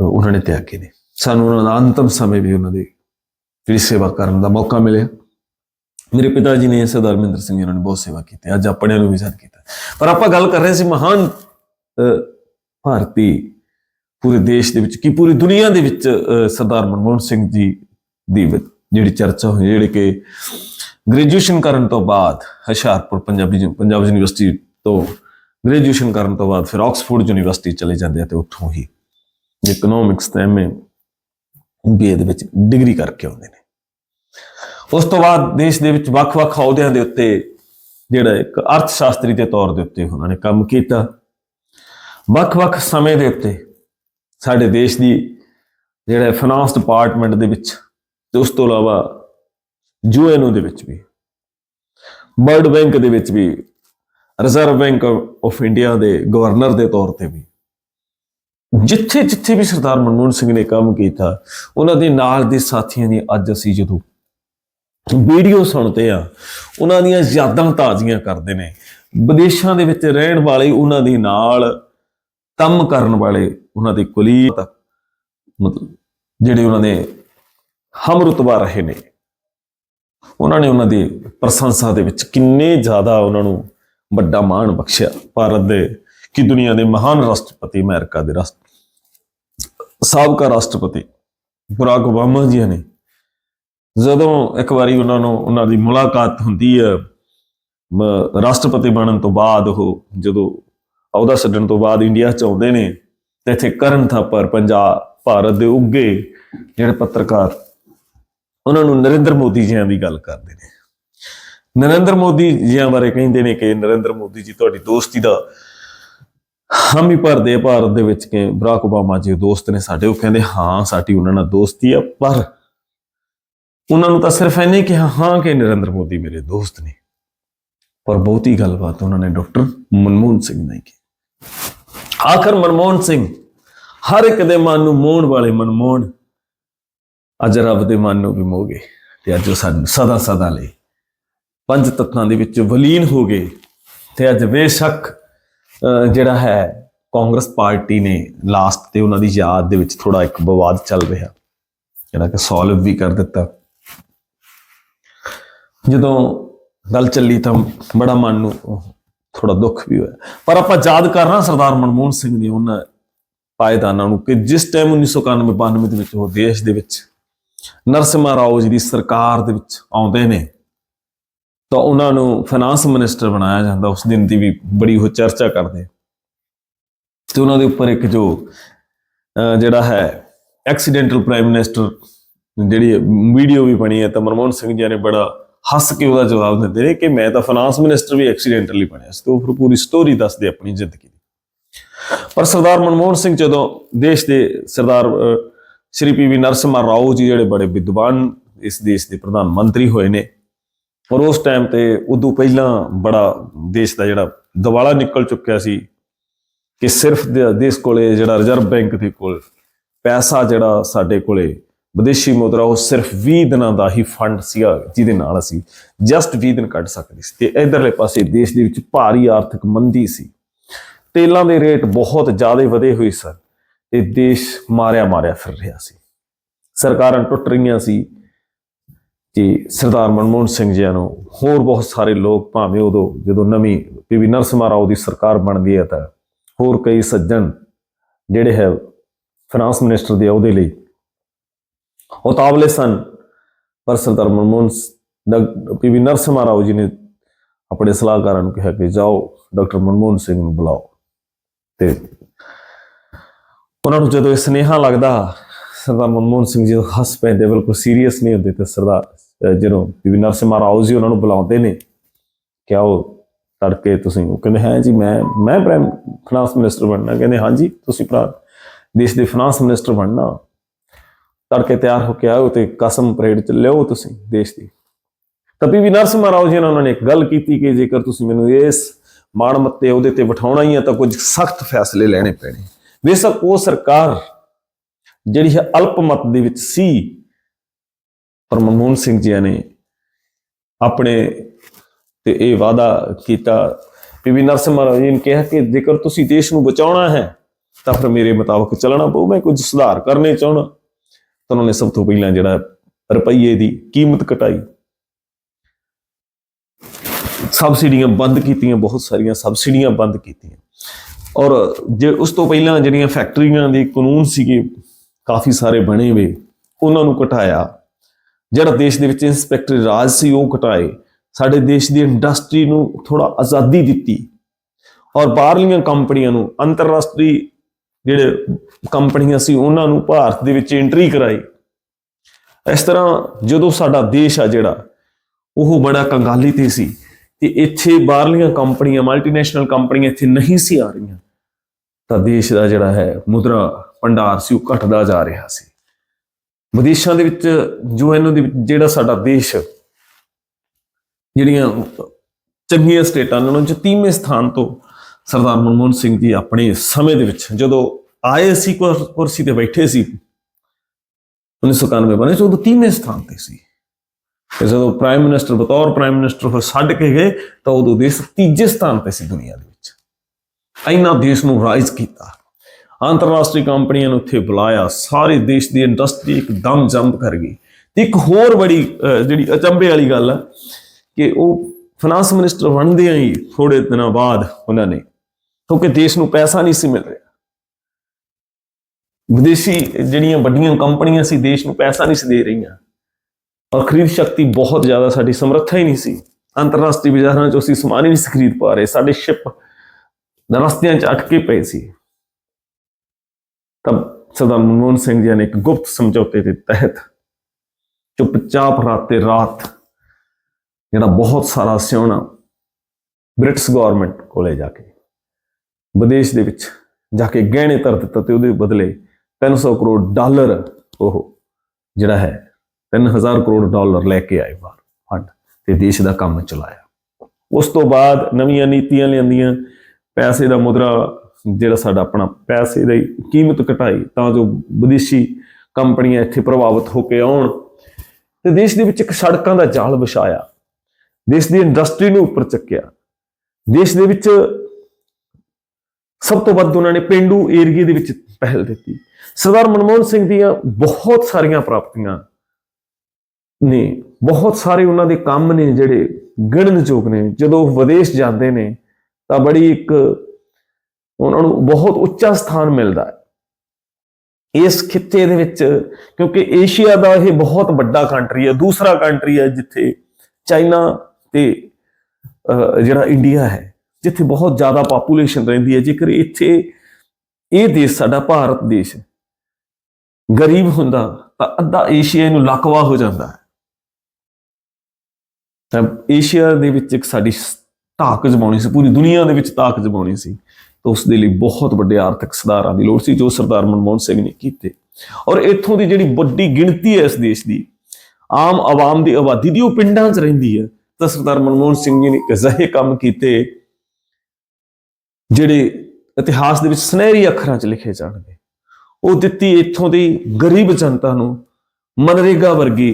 Speaker 1: ਉਹਨਾਂ ਨੇ ਤਿਆਗੇ ਨੇ ਸਾਨੂੰ ਉਹਨਾਂ ਦਾ ਅੰਤਮ ਸਮੇਂ ਵੀ ਉਹਨਾਂ ਦੀ ਜਿਹੜੀ ਸੇਵਾ ਕਰਨ ਦਾ ਮੌਕਾ ਮਿਲਿਆ। ਮੇਰੇ ਪਿਤਾ ਜੀ ਨੇ ਸਰਦਾਰ ਮਹਿੰਦਰ ਸਿੰਘ ਜੀ ਉਹਨਾਂ ਨੇ ਬਹੁਤ ਸੇਵਾ ਕੀਤੀ। ਅੱਜ ਆਪਣਿਆਂ ਨੂੰ ਵੀ ਯਾਦ ਕੀਤਾ। ਪਰ ਆਪਾਂ ਗੱਲ ਕਰ ਰਹੇ ਸੀ ਮਹਾਨ ਭਾਰਤੀ ਪੂਰੇ ਦੇਸ਼ ਦੇ ਵਿੱਚ ਕੀ ਪੂਰੀ ਦੁਨੀਆ ਦੇ ਵਿੱਚ ਸਰਦਾਰ ਮਨਮੋਹਨ ਸਿੰਘ ਜੀ ਦੀ ਜਿਹੜੀ ਚਰਚਾ ਹੋਈ, ਜਿਹੜੇ ਕਿ ਗ੍ਰੈਜੂਏਸ਼ਨ ਕਰਨ ਤੋਂ ਬਾਅਦ ਹੁਸ਼ਿਆਰਪੁਰ, ਪੰਜਾਬੀ ਪੰਜਾਬ ਯੂਨੀਵਰਸਿਟੀ ਤੋਂ ਗ੍ਰੈਜੂਏਸ਼ਨ ਕਰਨ ਤੋਂ ਬਾਅਦ ਫਿਰ ਆਕਸਫੋਰਡ ਯੂਨੀਵਰਸਿਟੀ ਚਲੇ ਜਾਂਦੇ ਆ ਤੇ ਉੱਥੋਂ ਹੀ ਇਕਨੋਮਿਕਸ ਤੇ ਐਮਏ ਬੀਏ ਦੇ ਵਿੱਚ ਡਿਗਰੀ ਕਰਕੇ ਆਉਂਦੇ ਨੇ। ਉਸ ਤੋਂ ਬਾਅਦ ਦੇਸ਼ ਦੇ ਵਿੱਚ ਵੱਖ-ਵੱਖ ਅਹੁਦਿਆਂ ਦੇ ਉੱਤੇ ਜਿਹੜਾ ਇੱਕ ਅਰਥ ਸ਼ਾਸਤਰੀ ਦੇ ਤੌਰ ਦੇ ਉੱਤੇ ਉਹਨਾਂ ਨੇ ਕੰਮ ਕੀਤਾ। ਵੱਖ-ਵੱਖ ਸਮੇਂ ਦੇ ਉੱਤੇ ਸਾਡੇ ਦੇਸ਼ ਦੀ ਜਿਹੜਾ ਫਾਈਨਾਂਸ ਡਿਪਾਰਟਮੈਂਟ ਦੇ ਵਿੱਚ ਤੇ ਉਸ ਤੋਂ ਇਲਾਵਾ ਯੂਐਨਓ ਦੇ ਵਿੱਚ ਵੀ ਵਰਲਡ ਬੈਂਕ ਦੇ ਵਿੱਚ ਵੀ ਰਿਜ਼ਰਵ ਬੈਂਕ ਆਫ ਇੰਡੀਆ ਦੇ ਗਵਰਨਰ ਦੇ ਤੌਰ ਤੇ ਵੀ। ਜਿੱਥੇ ਜਿੱਥੇ ਵੀ ਸਰਦਾਰ ਮਨਮੋਹਨ ਸਿੰਘ ਨੇ ਕੰਮ ਕੀਤਾ, ਉਹਨਾਂ ਦੇ ਨਾਲ ਦੇ ਸਾਥੀਆਂ ਦੀ ਅੱਜ ਅਸੀਂ ਜਦੋਂ ਵੀਡੀਓ ਸੁਣਦੇ ਆ ਉਹਨਾਂ ਦੀਆਂ ਯਾਦਾਂ ਤਾਜ਼ੀਆਂ ਕਰਦੇ ਨੇ। ਵਿਦੇਸ਼ਾਂ ਦੇ ਵਿੱਚ ਰਹਿਣ ਵਾਲੇ ਉਹਨਾਂ ਦੇ ਨਾਲ, ਕੰਮ ਕਰਨ ਵਾਲੇ ਉਹਨਾਂ ਦੇ ਕੁਲੀਗ ਮਤਲਬ ਜਿਹੜੇ ਉਹਨਾਂ ਦੇ ਹਮ ਰੁਤਬਾ ਰਹੇ ਨੇ। ਉਹਨਾਂ ਨੇ ਉਹਨਾਂ ਦੀ ਪ੍ਰਸ਼ੰਸਾ ਦੇ ਵਿੱਚ ਕਿੰਨੇ ਜ਼ਿਆਦਾ ਉਹਨਾਂ ਨੂੰ ਵੱਡਾ ਮਾਣ ਬਖਸ਼ਿਆ। ਭਾਰਤ ਦੇ ਕਿ ਦੁਨੀਆ ਦੇ ਮਹਾਨ ਰਾਸ਼ਟਰਪਤੀ ਅਮਰੀਕਾ ਦੇ ਰਾਸ਼ਟਰ ਸਾਬਕਾ ਰਾਸ਼ਟਰਪਤੀ ਬਰਾਕ ਓਬਾਮਾ ਜੀ ਨੇ। ਜਦੋਂ ਇੱਕ ਵਾਰੀ ਉਹਨਾਂ ਨੂੰ, ਉਹਨਾਂ ਦੀ ਮੁਲਾਕਾਤ ਹੁੰਦੀ ਹੈ ਰਾਸ਼ਟਰਪਤੀ ਬਣਨ ਤੋਂ ਬਾਅਦ ਉਹ ਜਦੋਂ ਅਹੁਦਾ ਛੱਡਣ ਤੋਂ ਬਾਅਦ ਇੰਡੀਆ ਚ ਆਉਂਦੇ ਨੇ, ਤੇ ਇੱਥੇ ਕਰਨ ਥਾਪਰ ਪੰਜਾਬ, ਭਾਰਤ ਦੇ ਉੱਗੇ ਜਿਹੜੇ ਪੱਤਰਕਾਰ, ਉਹਨਾਂ ਨੂੰ ਨਰਿੰਦਰ ਮੋਦੀ ਜੀਆਂ ਦੀ ਗੱਲ ਕਰਦੇ ਨੇ। ਨਰਿੰਦਰ ਮੋਦੀ ਜੀਆਂ ਬਾਰੇ ਕਹਿੰਦੇ ਨੇ ਕਿ ਨਰਿੰਦਰ ਮੋਦੀ ਜੀ ਤੁਹਾਡੀ ਦੋਸਤੀ ਦਾ ਹਾਮੀ ਭਰਦੇ ਆ ਭਾਰਤ ਦੇ ਵਿੱਚ ਕਿ ਬਰਾਕ ਓਬਾਮਾ ਜੀ ਦੋਸਤ ਨੇ ਸਾਡੇ ਉਹ ਕਹਿੰਦੇ, ਹਾਂ, ਸਾਡੀ ਉਹਨਾਂ ਨਾਲ ਦੋਸਤੀ ਆ, ਪਰ ਉਹਨਾਂ ਨੂੰ ਤਾਂ ਸਿਰਫ ਇੰਨੇ ਕਿਹਾ, ਹਾਂ, ਕਿ ਨਰਿੰਦਰ ਮੋਦੀ ਮੇਰੇ ਦੋਸਤ ਨੇ। ਪਰ ਬਹੁਤੀ ਗੱਲਬਾਤ ਉਹਨਾਂ ਨੇ ਡਾਕਟਰ ਮਨਮੋਹਨ ਸਿੰਘ ਨੇ ਕੀਤੀ। ਆਖਰ ਮਨਮੋਹਨ ਸਿੰਘ, ਹਰ ਇੱਕ ਦੇ ਮਨ ਨੂੰ ਮੋਹਣ ਵਾਲੇ ਮਨਮੋਹਨ ਅੱਜ ਰੱਬ ਦੇ ਮਨ ਨੂੰ ਵੀ ਮੋਹ ਗਏ, ਤੇ ਅੱਜ ਉਹ ਸਾਨੂੰ ਸਦਾ ਸਦਾ ਲਈ ਪੰਜ ਤੱਤਾਂ ਦੇ ਵਿੱਚ ਵਲੀਨ ਹੋ ਗਏ ਤੇ ਅੱਜ ਬੇਸ਼ੱਕ, ਅਹ, ਜਿਹੜਾ ਹੈ, ਕਾਂਗਰਸ ਪਾਰਟੀ ਨੇ ਲਾਸਟ ਤੇ ਉਹਨਾਂ ਦੀ ਯਾਦ ਦੇ ਵਿੱਚ ਥੋੜਾ ਇੱਕ ਵਿਵਾਦ ਚੱਲ ਰਿਹਾ, ਜਿਹੜਾ ਕਿ ਸੋਲਵ ਵੀ ਕਰ ਦਿੱਤਾ। ਜਦੋਂ ਗੱਲ ਚੱਲੀ ਤਾਂ ਬੜਾ ਮਨ ਨੂੰ ਥੋੜਾ ਦੁੱਖ ਵੀ ਹੋਇਆ। ਪਰ ਆਪਾਂ ਯਾਦ ਕਰ ਰਹਾ ਸਰਦਾਰ ਮਨਮੋਹਨ ਸਿੰਘ ਦੀ ਉਹਨਾਂ ਪਾਇਦਾਨਾਂ ਨੂੰ ਕਿ ਜਿਸ ਟਾਈਮ 1991 92 ਦੇ ਵਿੱਚ ਉਹ ਦੇਸ਼ ਦੇ ਵਿੱਚ ਨਰਸਿਮਾ ਰਾਓ ਜੀ ਦੀ ਸਰਕਾਰ ਦੇ ਵਿੱਚ ਆਉਂਦੇ ਨੇ ਤਾਂ ਉਹਨਾਂ ਨੂੰ ਫਾਈਨਾਂਸ ਮਿਨਿਸਟਰ ਬਣਾਇਆ ਜਾਂਦਾ, ਉਸ ਦਿਨ ਦੀ ਵੀ ਬੜੀ ਉਹ ਚਰਚਾ ਕਰਦੇ ਤੇ ਉਹਨਾਂ ਦੇ ਉੱਪਰ ਇੱਕ ਜੋ ਜਿਹੜਾ ਹੈ ਐਕਸੀਡੈਂਟਲ ਪ੍ਰਾਈਮ ਮਿਨਿਸਟਰ ਜਿਹੜੀ ਵੀਡੀਓ ਵੀ ਬਣੀ ਹੈ ਤਾਂ ਮਨਮੋਹਨ ਸਿੰਘ ਜੀ ਨੇ ਬੜਾ ਹੱਸ ਕੇ ਉਹਦਾ ਜਵਾਬ ਦਿੰਦੇ ਨੇ ਕਿ ਮੈਂ ਤਾਂ ਫਾਈਨਾਂਸ ਮਿਨਿਸਟਰ ਵੀ ਐਕਸੀਡੈਂਟਲੀ ਬਣਿਆ ਸੀ, ਤੇ ਉਹ ਫਿਰ ਪੂਰੀ ਸਟੋਰੀ ਦੱਸਦੇ ਆਪਣੀ ਜ਼ਿੰਦਗੀ ਦੀ। ਪਰ ਸਰਦਾਰ ਮਨਮੋਹਨ ਸਿੰਘ ਜਦੋਂ ਦੇਸ਼ ਦੇ ਸਰਦਾਰ ਸ਼੍ਰੀ ਪੀ ਵੀ ਨਰਸਿਮਹਾ ਰਾਓ ਜੀ ਜਿਹੜੇ ਬੜੇ ਵਿਦਵਾਨ ਇਸ ਦੇਸ਼ ਦੇ ਪ੍ਰਧਾਨ ਮੰਤਰੀ ਹੋਏ ਨੇ ਔਰ ਉਸ ਟਾਈਮ ਤੇ ਉਦੋਂ ਪਹਿਲਾਂ ਬੜਾ ਦੇਸ਼ ਦਾ ਜਿਹੜਾ ਦਿਵਾਲਾ ਨਿਕਲ ਚੁੱਕਿਆ ਸੀ ਕਿ ਸਿਰਫ ਦੇਸ਼ ਕੋਲੇ ਜਿਹੜਾ ਰਿਜ਼ਰਵ ਬੈਂਕ ਦੇ ਕੋਲ ਪੈਸਾ ਜਿਹੜਾ ਸਾਡੇ ਕੋਲੇ ਵਿਦੇਸ਼ੀ ਮੁਦਰਾ ਉਹ ਸਿਰਫ 20 ਦਿਨਾਂ ਦਾ ਹੀ ਫੰਡ ਸੀਗਾ, ਜਿਹਦੇ ਨਾਲ ਅਸੀਂ ਜਸਟ 20 ਦਿਨ ਕੱਢ ਸਕਦੇ ਸੀ। ਤੇ ਇਧਰਲੇ ਪਾਸੇ ਦੇਸ਼ ਦੇ ਵਿੱਚ ਭਾਰੀ ਆਰਥਿਕ ਮੰਦੀ ਸੀ। ਤੇਲਾਂ ਦੇ ਰੇਟ ਬਹੁਤ ਜ਼ਿਆਦਾ ਵਧੇ ਹੋਏ ਸਨ ਤੇ ਦੇਸ਼ ਮਾਰਿਆ ਮਾਰਿਆ ਫਿਰ ਰਿਹਾ ਸੀ। ਸਰਕਾਰਾਂ ਟੁੱਟ ਰਹੀਆਂ ਸੀ ਕਿ ਸਰਦਾਰ ਮਨਮੋਹਨ ਸਿੰਘ ਜੀ ਨੂੰ ਹੋਰ ਬਹੁਤ ਸਾਰੇ ਲੋਕ ਭਾਵੇਂ ਉਦੋਂ ਜਦੋਂ ਨਵੀਂ ਪੀਵੀ ਨਰਸਿਮਹਾ ਰਾਓ ਦੀ ਸਰਕਾਰ ਬਣਦੀ ਹੈ ਤਾਂ ਹੋਰ ਕਈ ਸੱਜਣ ਜਿਹੜੇ ਹੈ ਫਾਈਨਾਂਸ ਮਿਨਿਸਟਰ ਦੇ ਅਹੁਦੇ ਲਈ ਉਤਾਵਲੇ ਸਨ। ਪਰ ਸਰਦਾਰ ਮਨਮੋਹਨ ਪੀਵੀ ਨਰਸਿਮਹਾ ਰਾਓ ਜੀ ਨੇ ਆਪਣੇ ਸਲਾਹਕਾਰਾਂ ਨੂੰ ਕਿਹਾ ਕਿ ਜਾਓ ਡਾਕਟਰ ਮਨਮੋਹਨ ਸਿੰਘ ਨੂੰ ਬੁਲਾਓ ਤੇ ਉਹਨਾਂ ਨੂੰ ਜਦੋਂ ਇਹ ਸੁਨੇਹਾ ਲੱਗਦਾ, ਸਰਦਾਰ ਮਨਮੋਹਨ ਸਿੰਘ ਜੀ ਹੱਸ ਪੈਂਦੇ, ਬਿਲਕੁਲ ਸੀਰੀਅਸ ਨਹੀਂ ਹੁੰਦੇ ਤੇ ਸਰਦਾਰ ਜਦੋਂ ਬੀਬੀ ਨਰਸਿਮਹਾ ਰਾਓ ਜੀ, ਉਹਨਾਂ ਨੂੰ ਬੁਲਾਉਂਦੇ ਨੇ। ਕਿ ਆਓ ਤੜਕੇ ਤੁਸੀਂ, ਉਹ ਕਹਿੰਦੇ, ਹੈ ਜੀ, ਮੈਂ ਮੈਂ ਪ੍ਰਾਈਮ ਫਾਈਨਾਂਸ ਮਿਨਿਸਟਰ ਬਣਨਾ। ਕਹਿੰਦੇ, ਹਾਂ ਜੀ, ਤੁਸੀਂ ਭਰਾ, ਦੇਸ਼ ਦੇ ਫਾਈਨਾਂਸ ਮਿਨਿਸਟਰ ਬਣਨਾ। ਤੜਕੇ ਤਿਆਰ ਹੋ ਕੇ ਆਓ ਤੇ ਕਸਮ ਪਰੇਡ ਚ ਲਿਓ ਤੁਸੀਂ, ਦੇਸ਼ ਦੀ। ਤਾਂ ਬੀਬੀ ਨਰਸਿਮਹਾ ਰਾਓ ਜੀ ਨਾਲ ਉਹਨਾਂ ਨੇ ਇੱਕ ਗੱਲ ਕੀਤੀ ਕਿ ਜੇਕਰ ਤੁਸੀਂ ਮੈਨੂੰ ਇਸ ਮਾਣ ਮੱਤੇ ਉਹਦੇ ਤੇ ਬਿਠਾਉਣਾ ਹੀ ਹੈ, ਤਾਂ ਕੁਝ ਸਖਤ ਫੈਸਲੇ ਲੈਣੇ ਪੈਣੇ। ਬੇਸ਼ੱਕ ਉਹ ਸਰਕਾਰ ਜਿਹੜੀ ਹੈ ਅਲਪਮਤ ਦੇ ਵਿੱਚ ਸੀ ਪਰ ਮਨਮੋਹਨ ਸਿੰਘ ਜੀ ਨੇ ਆਪਣੇ ਤੇ ਇਹ ਵਾਅਦਾ ਕੀਤਾ। ਪੀਵੀ ਨਰਸਿਮਹਾ ਰਾਓ ਜੀ ਨੇ ਕਿਹਾ ਕਿ ਜੇਕਰ ਤੁਸੀਂ ਦੇਸ਼ ਨੂੰ ਬਚਾਉਣਾ ਹੈ, ਤਾਂ ਫਿਰ ਮੇਰੇ ਮੁਤਾਬਕ ਚੱਲਣਾ ਪਊ। ਮੈਂ ਕੁਝ ਸੁਧਾਰ ਕਰਨੇ ਚਾਹਣਾ ਤਾਂ ਉਹਨਾਂ ਨੇ ਸਭ ਤੋਂ ਪਹਿਲਾਂ ਜਿਹੜਾ ਰੁਪਈਏ ਦੀ ਕੀਮਤ ਘਟਾਈ ਸਬਸਿਡੀਆਂ ਬੰਦ ਕੀਤੀਆਂ, ਬਹੁਤ ਸਾਰੀਆਂ ਸਬਸਿਡੀਆਂ ਬੰਦ ਕੀਤੀਆਂ। ਔਰ ਜੇ ਉਸ ਤੋਂ ਪਹਿਲਾਂ ਜਿਹੜੀਆਂ ਫੈਕਟਰੀਆਂ ਦੇ ਕਾਨੂੰਨ ਸੀਗੇ, ਕਾਫੀ ਸਾਰੇ ਬਣੇ ਹੋਏ, ਉਹਨਾਂ ਨੂੰ ਘਟਾਇਆ ਜਿਹੜਾ ਦੇਸ਼ ਦੇ ਵਿੱਚ ਇੰਸਪੈਕਟਰ ਰਾਜ ਸੀ, ਉਹ ਘਟਾਏ। ਸਾਡੇ ਦੇਸ਼ ਦੀ ਇੰਡਸਟਰੀ ਨੂੰ ਥੋੜਾ ਆਜ਼ਾਦੀ ਦਿੱਤੀ। ਔਰ ਬਾਹਰਲੀਆਂ ਕੰਪਨੀਆਂ ਨੂੰ, ਅੰਤਰਰਾਸ਼ਟਰੀ ਜਿਹੜੇ ਕੰਪਨੀਆਂ ਸੀ, ਉਹਨਾਂ ਨੂੰ ਭਾਰਤ ਦੇ ਵਿੱਚ ਐਂਟਰੀ ਕਰਾਈ। ਇਸ ਤਰ੍ਹਾਂ ਜਦੋਂ ਸਾਡਾ ਦੇਸ਼ ਆ ਜਿਹੜਾ, ਉਹ ਬੜਾ ਕੰਗਾਲੀ ਤੇ ਸੀ ਤੇ ਇੱਥੇ ਬਾਹਰਲੀਆਂ ਕੰਪਨੀਆਂ ਮਲਟੀਨੈਸ਼ਨਲ ਕੰਪਨੀਆਂ ਇੱਥੇ ਨਹੀਂ ਸੀ ਆ ਰਹੀਆਂ। ਤਾਂ ਦੇਸ਼ ਦਾ ਜਿਹੜਾ ਹੈ, ਮੁਦਰਾ ਭੰਡਾਰ ਸੀ, ਉਹ ਘਟਦਾ ਜਾ ਰਿਹਾ ਸੀ। ਵਿਦੇਸ਼ਾਂ ਦੇ ਵਿੱਚ ਜੋ ਇਹਨਾਂ ਦੇ ਜਿਹੜਾ ਸਾਡਾ ਦੇਸ਼, ਜਿਹੜੀਆਂ ਚੰਗੀਆਂ ਸਟੇਟਾਂ ਨੇ, ਉਹਨਾਂ 'ਚ ਤੀਵੇਂ ਸਥਾਨ ਤੋਂ ਸਰਦਾਰ ਮਨਮੋਹਨ ਸਿੰਘ ਜੀ ਆਪਣੇ ਸਮੇਂ ਦੇ ਵਿੱਚ, ਜਦੋਂ ਆਏ ਸੀ ਕੁਰ- ਕੁਰਸੀ ਤੇ ਬੈਠੇ ਸੀ 1991 ਬਣੇ ਸੀ ਉਦੋਂ ਤੀਵੇਂ ਸਥਾਨ ਤੇ ਸੀ। ਤੇ ਜਦੋਂ ਪ੍ਰਾਈਮ ਮਿਨਿਸਟਰ ਬਤੌਰ ਪ੍ਰਾਈਮ ਮਿਨਿਸਟਰ ਉਹ ਛੱਡ ਕੇ ਗਏ, ਤਾਂ ਉਦੋਂ ਦੇਸ਼ ਤੀਜੇ ਸਥਾਨ ਤੇ ਸੀ ਦੁਨੀਆ ਦੇ ਵਿੱਚ। ਇਹਨਾਂ ਦੇਸ਼ ਨੂੰ ਰਾਈਜ਼ ਕੀਤਾ। ਅੰਤਰਰਾਸ਼ਟਰੀ ਕੰਪਨੀਆਂ ਨੂੰ ਉੱਥੇ ਬੁਲਾਇਆ ਸਾਰੇ ਦੇਸ਼ ਦੀ ਇੰਡਸਟਰੀ ਇੱਕਦਮ ਜੰਪ ਕਰ ਗਈ। ਤੇ ਇੱਕ ਹੋਰ ਬੜੀ ਅਹ, ਜਿਹੜੀ ਅਚੰਭੇ ਵਾਲੀ ਗੱਲ ਹੈ ਕਿ ਉਹ ਫਾਈਨਾਂਸ ਮਿਨਿਸਟਰ ਬਣਦੇ ਹੀ ਥੋੜੇ ਦਿਨਾਂ ਬਾਅਦ ਉਹਨਾਂ ਨੇ ਕਿਉਂਕਿ ਦੇਸ਼ ਨੂੰ ਪੈਸਾ ਨਹੀਂ ਸੀ ਮਿਲ ਰਿਹਾ। ਵਿਦੇਸ਼ੀ ਜਿਹੜੀਆਂ ਵੱਡੀਆਂ ਕੰਪਨੀਆਂ ਸੀ ਦੇਸ਼ ਨੂੰ ਪੈਸਾ ਨਹੀਂ ਸੀ ਦੇ ਰਹੀਆਂ। ਔਰ ਖਰੀਦ ਸ਼ਕਤੀ ਬਹੁਤ ਜ਼ਿਆਦਾ ਸਾਡੀ ਸਮਰੱਥਾ ਹੀ ਨਹੀਂ ਸੀ। ਅੰਤਰਰਾਸ਼ਟਰੀ ਬਾਜ਼ਾਰਾਂ 'ਚ ਅਸੀਂ ਸਮਾਨ ਹੀ ਨਹੀਂ ਸੀ ਖਰੀਦ ਪਾ ਰਹੇ। ਸਾਡੇ ਸ਼ਿਪ ਰਸਤਿਆਂ 'ਚ ਅਟਕੇ ਪਏ ਸੀ। ਤਾਂ ਸਰਦਾਰ ਮਨਮੋਹਨ ਸਿੰਘ ਜੀ ਨੇ ਇੱਕ ਗੁਪਤ ਸਮਝੌਤੇ ਦੇ ਤਹਿਤ ਚੁੱਪਚਾਪ ਰਾਤੇ ਰਾਤ ਜਿਹੜਾ ਬਹੁਤ ਸਾਰਾ ਸਿਉਣਾ ਬ੍ਰਿਟਿਸ਼ ਗਵਰਨਮੈਂਟ ਕੋਲੇ ਜਾ ਕੇ ਵਿਦੇਸ਼ ਦੇ ਵਿੱਚ ਜਾ ਕੇ ਗਹਿਣੇ ਧਰ ਦਿੱਤਾ ਤੇ ਉਹਦੇ ਬਦਲੇ 300 ਕਰੋੜ ਡਾਲਰ ਉਹ ਜਿਹੜਾ ਹੈ 3000 ਕਰੋੜ ਡਾਲਰ ਲੈ ਕੇ ਆਏ ਬਾਹਰ ਫੰਡ ਤੇ ਦੇਸ਼ ਦਾ ਕੰਮ ਚਲਾਇਆ ਉਸ ਤੋਂ ਬਾਅਦ ਨਵੀਆਂ ਨੀਤੀਆਂ ਲਿਆਂਦੀਆਂ ਪੈਸੇ ਦਾ ਮੁਦਰਾ ਜਿਹੜਾ ਸਾਡਾ ਆਪਣਾ ਪੈਸੇ ਦੀ ਕੀਮਤ ਘਟਾਈ, ਤਾਂ ਜੋ ਵਿਦੇਸ਼ੀ ਕੰਪਨੀਆਂ ਇੱਥੇ ਪ੍ਰਭਾਵਿਤ ਹੋ ਕੇ ਆਉਣ। ਤੇ ਦੇਸ਼ ਦੇ ਵਿੱਚ ਇੱਕ ਸੜਕਾਂ ਦਾ ਜਾਲ ਵਿਛਾਇਆ। ਦੇਸ਼ ਦੀ ਇੰਡਸਟਰੀ ਨੂੰ ਉੱਪਰ ਚੱਕਿਆ। ਦੇਸ਼ ਦੇ ਵਿੱਚ ਸਭ ਤੋਂ ਵੱਧ ਉਹਨਾਂ ਨੇ ਪਿੰਡੂ ਏਰੀਏ ਦੇ ਵਿੱਚ ਪਹਿਲ ਦਿੱਤੀ। ਸਰਦਾਰ ਮਨਮੋਹਨ ਸਿੰਘ ਦੀਆਂ ਬਹੁਤ ਸਾਰੀਆਂ ਪ੍ਰਾਪਤੀਆਂ ਨੇ, ਬਹੁਤ ਸਾਰੇ ਉਹਨਾਂ ਦੇ ਕੰਮ ਨੇ ਜਿਹੜੇ ਗਿਣਨਯੋਗ ਨੇ। ਜਦੋਂ ਉਹ ਵਿਦੇਸ਼ ਜਾਂਦੇ ਨੇ, ਤਾਂ ਬੜੀ ਇੱਕ ਉਹਨਾਂ ਨੂੰ ਬਹੁਤ ਉੱਚਾ ਸਥਾਨ ਮਿਲਦਾ ਹੈ। ਇਸ ਖਿੱਤੇ ਦੇ ਵਿੱਚ, ਕਿਉਂਕਿ ਏਸ਼ੀਆ ਦਾ ਇਹ ਬਹੁਤ ਵੱਡਾ ਕੰਟਰੀ ਹੈ, ਦੂਸਰਾ ਕੰਟਰੀ ਹੈ ਜਿੱਥੇ ਚਾਈਨਾ ਤੇ ਜਿਹੜਾ ਇੰਡੀਆ ਹੈ, ਜਿੱਥੇ ਬਹੁਤ ਜ਼ਿਆਦਾ ਪਾਪੂਲੇਸ਼ਨ ਰਹਿੰਦੀ ਹੈ। ਜੇਕਰ ਇੱਥੇ ਇਹ ਦੇਸ਼ ਸਾਡਾ ਭਾਰਤ ਦੇਸ਼ ਗਰੀਬ ਹੁੰਦਾ ਤਾਂ ਅੱਧਾ ਏਸ਼ੀਆ ਨੂੰ ਲਕਵਾ ਹੋ ਜਾਂਦਾ ਹੈ। ਤਾਂ ਏਸ਼ੀਆ ਦੇ ਵਿੱਚ ਇੱਕ ਸਾਡੀ ਤਾਕ ਧਾਕ ਜਮਾਉਣੀ ਸੀ, ਪੂਰੀ ਦੁਨੀਆ ਦੇ ਵਿੱਚ ਤਾਕ ਜਮਾਉਣੀ ਸੀ। ਤਾਂ ਉਸ ਦੇ ਲਈ ਬਹੁਤ ਵੱਡੇ ਆਰਥਿਕ ਸੁਧਾਰਾਂ ਦੀ ਲੋੜ ਸੀ ਜੋ ਸਰਦਾਰ ਮਨਮੋਹਨ ਸਿੰਘ ਨੇ ਕੀਤੇ। ਔਰ ਇੱਥੋਂ ਦੀ ਜਿਹੜੀ ਵੱਡੀ ਗਿਣਤੀ ਹੈ ਇਸ ਦੇਸ਼ ਦੀ, ਆਮ ਆਵਾਮ ਦੀ ਆਬਾਦੀ ਦੀ ਉਹ ਪਿੰਡਾਂ 'ਚ ਰਹਿੰਦੀ ਹੈ। ਤਾਂ ਸਰਦਾਰ ਮਨਮੋਹਨ ਸਿੰਘ ਜੀ ਨੇ ਅਜਿਹੇ ਕੰਮ ਕੀਤੇ ਜਿਹੜੇ ਇਤਿਹਾਸ ਦੇ ਵਿੱਚ ਸੁਨਹਿਰੀ ਅੱਖਰਾਂ 'ਚ ਲਿਖੇ ਜਾਣਗੇ। ਉਹ ਦਿੱਤੀ ਇੱਥੋਂ ਦੀ ਗਰੀਬ ਜਨਤਾ ਨੂੰ ਮਨਰੇਗਾ ਵਰਗੀ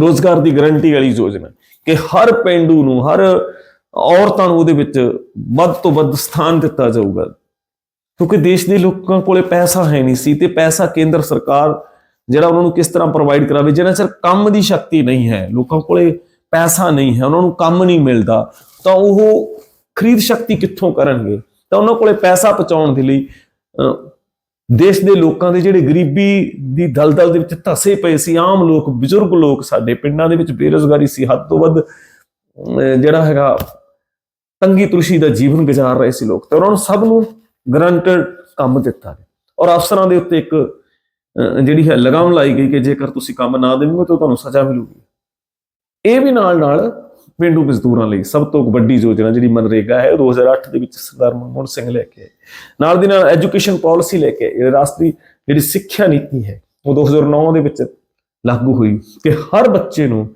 Speaker 1: ਰੋਜ਼ਗਾਰ ਦੀ ਗਾਰੰਟੀ ਵਾਲੀ ਯੋਜਨਾ ਕਿ ਹਰ ਪਿੰਡੂ ਨੂੰ, ਹਰ ਔਰਤਾਂ ਨੂੰ ਉਹਦੇ ਵਿੱਚ ਵੱਧ ਤੋਂ ਵੱਧ ਸਥਾਨ ਦਿੱਤਾ ਜਾਊਗਾ। ਕਿਉਂਕਿ ਦੇਸ਼ ਦੇ ਲੋਕਾਂ ਕੋਲੇ ਪੈਸਾ ਹੈ ਨਹੀਂ ਸੀ ਤੇ ਪੈਸਾ ਕੇਂਦਰ ਸਰਕਾਰ ਜਿਹੜਾ ਉਹਨਾਂ ਨੂੰ ਕਿਸ ਤਰ੍ਹਾਂ ਪ੍ਰੋਵਾਈਡ ਕਰਾਵੇ ਜਿਹੜਾ ਚਿਰ ਕੰਮ ਦੀ ਸ਼ਕਤੀ ਨਹੀਂ ਹੈ ਲੋਕਾਂ ਕੋਲੇ ਪੈਸਾ ਨਹੀਂ ਹੈ ਉਹਨਾਂ ਨੂੰ ਕੰਮ ਨਹੀਂ ਮਿਲਦਾ ਤਾਂ ਉਹ ਖਰੀਦ ਸ਼ਕਤੀ ਕਿੱਥੋਂ ਕਰਨਗੇ? ਤਾਂ ਉਹਨਾਂ ਕੋਲੇ ਪੈਸਾ ਪਹੁੰਚਾਉਣ ਦੇ ਲਈ ਅਹ, ਦੇਸ਼ ਦੇ ਲੋਕਾਂ ਦੇ ਜਿਹੜੇ ਗਰੀਬੀ ਦੀ ਦਲਦਲ ਦੇ ਵਿੱਚ ਧਸੇ ਪਏ ਸੀ ਆਮ ਲੋਕ ਬਜ਼ੁਰਗ ਲੋਕ ਸਾਡੇ ਪਿੰਡਾਂ ਦੇ ਵਿੱਚ ਬੇਰੋਜ਼ਗਾਰੀ ਸੀ ਹੱਦ ਤੋਂ ਵੱਧ ਅਹ, ਜਿਹੜਾ ਹੈਗਾ ਤੰਗੀ ਤੁਰਸ਼ੀ ਦਾ ਜੀਵਨ ਗੁਜ਼ਾਰ ਰਹੇ ਸੀ ਲੋਕ ਤੇ ਉਹਨਾਂ ਨੂੰ ਸਭ ਨੂੰ ਗਰੰਟਡ ਕੰਮ ਦਿੱਤਾ ਗਿਆ। ਔਰ ਅਫਸਰਾਂ ਦੇ ਉੱਤੇ ਇੱਕ ਜਿਹੜੀ ਹੈ ਲਗਾਮ ਲਾਈ ਗਈ ਕਿ ਜੇਕਰ ਤੁਸੀਂ ਕੰਮ ਨਾ ਦੇਵੋਗੇ ਤਾਂ ਤੁਹਾਨੂੰ ਸਜ਼ਾ ਮਿਲੂਗੀ। ਇਹ ਵੀ ਨਾਲ ਨਾਲ ਪਿੰਡੂ ਮਜ਼ਦੂਰਾਂ ਲਈ ਸਭ ਤੋਂ ਵੱਡੀ ਯੋਜਨਾ ਜਿਹੜੀ ਮਨਰੇਗਾ ਹੈ, ਉਹ 2008 ਦੇ ਵਿੱਚ ਸਰਦਾਰ ਮਨਮੋਹਨ ਸਿੰਘ ਲੈ ਕੇ ਆਏ। ਨਾਲ ਦੀ ਨਾਲ ਐਜੂਕੇਸ਼ਨ ਪਾਲਿਸੀ ਲੈ ਕੇ ਆਏ। ਇਹ ਰਾਸ਼ਟਰੀ ਜਿਹੜੀ ਸਿੱਖਿਆ ਨੀਤੀ ਹੈ, ਉਹ 2009 ਦੇ ਵਿੱਚ ਲਾਗੂ ਹੋਈ ਕਿ ਹਰ ਬੱਚੇ ਨੂੰ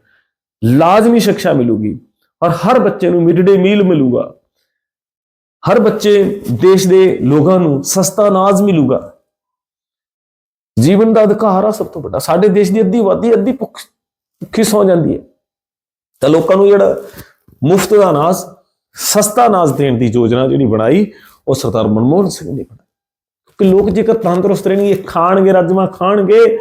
Speaker 1: ਲਾਜ਼ਮੀ ਸਿੱਖਿਆ ਮਿਲੂਗੀ। ਔਰ ਹਰ ਬੱਚੇ ਨੂੰ ਮਿਡ ਡੇ ਮੀਲ ਮਿਲੂਗਾ। ਹਰ ਬੱਚੇ ਦੇਸ਼ ਦੇ ਲੋਕਾਂ ਨੂੰ ਸਸਤਾ ਅਨਾਜ ਮਿਲੂਗਾ। ਜੀਵਨ ਦਾ ਅਧਿਕਾਰ ਆ ਸਭ ਤੋਂ ਵੱਡਾ। ਸਾਡੇ ਦੇਸ਼ ਦੀ ਅੱਧੀ ਆਬਾਦੀ ਅੱਧੀ ਭੁੱਖ, ਭੁੱਖੀ ਸੌ ਜਾਂਦੀ ਹੈ। ਤਾਂ ਲੋਕਾਂ ਨੂੰ ਜਿਹੜਾ ਮੁਫਤ ਦਾ ਅਨਾਜ, ਸਸਤਾ ਅਨਾਜ ਦੇਣ ਦੀ ਯੋਜਨਾ ਜਿਹੜੀ ਬਣਾਈ, ਉਹ ਸਰਦਾਰ ਮਨਮੋਹਨ ਸਿੰਘ ਨੇ ਬਣਾਈ। ਕਿ ਲੋਕ ਜੇਕਰ ਤੰਦਰੁਸਤ ਰਹਿਣਗੇ, ਖਾਣਗੇ ਰਾਜਮਾ ਖਾਣਗੇ,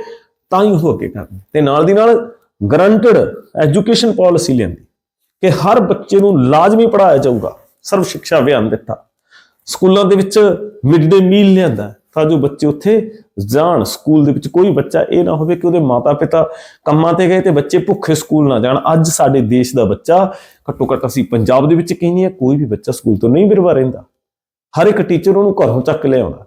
Speaker 1: ਤਾਂ ਹੀ ਹੋ ਕੇ ਕਰਨਗੇ। ਤੇ ਨਾਲ ਦੀ ਨਾਲ ਗਰੰਟਡ ਐਜੂਕੇਸ਼ਨ ਪਾਲਿਸੀ ਲੈਂਦੀ ਕਿ ਹਰ ਬੱਚੇ ਨੂੰ ਲਾਜ਼ਮੀ ਪੜਾਇਆ ਜਾਊਗਾ, ਸਰਵ ਸਿੱਖਿਆ ਅਭਿਆਨ ਦਿੱਤਾ। ਸਕੂਲਾਂ ਦੇ ਵਿੱਚ ਮਿਡ ਡੇ ਮੀਲ ਲਿਆਂਦਾ ਤਾਂ ਜੋ ਬੱਚੇ ਉੱਥੇ ਜਾਣ, ਸਕੂਲ ਦੇ ਵਿੱਚ ਕੋਈ ਬੱਚਾ ਇਹ ਨਾ ਹੋਵੇ ਕਿ ਉਹਦੇ ਮਾਤਾ-ਪਿਤਾ ਕੰਮਾਂ ਤੇ ਗਏ ਤੇ ਬੱਚੇ ਭੁੱਖੇ ਸਕੂਲ ਨਾ ਜਾਣ। ਅੱਜ ਸਾਡੇ ਦੇਸ਼ ਦਾ ਬੱਚਾ ਘੱਟੋ ਘੱਟ ਅਸੀਂ ਪੰਜਾਬ ਦੇ ਵਿੱਚ ਕਹਿੰਦੇ ਆ ਕੋਈ ਵੀ ਬੱਚਾ ਸਕੂਲ ਤੋਂ ਨਹੀਂ ਬਿਰਵਾ ਰਹਿੰਦਾ। ਹਰ ਇੱਕ ਟੀਚਰ ਉਹਨੂੰ ਘਰੋਂ ਚੱਕ ਲਿਆਉਣਾ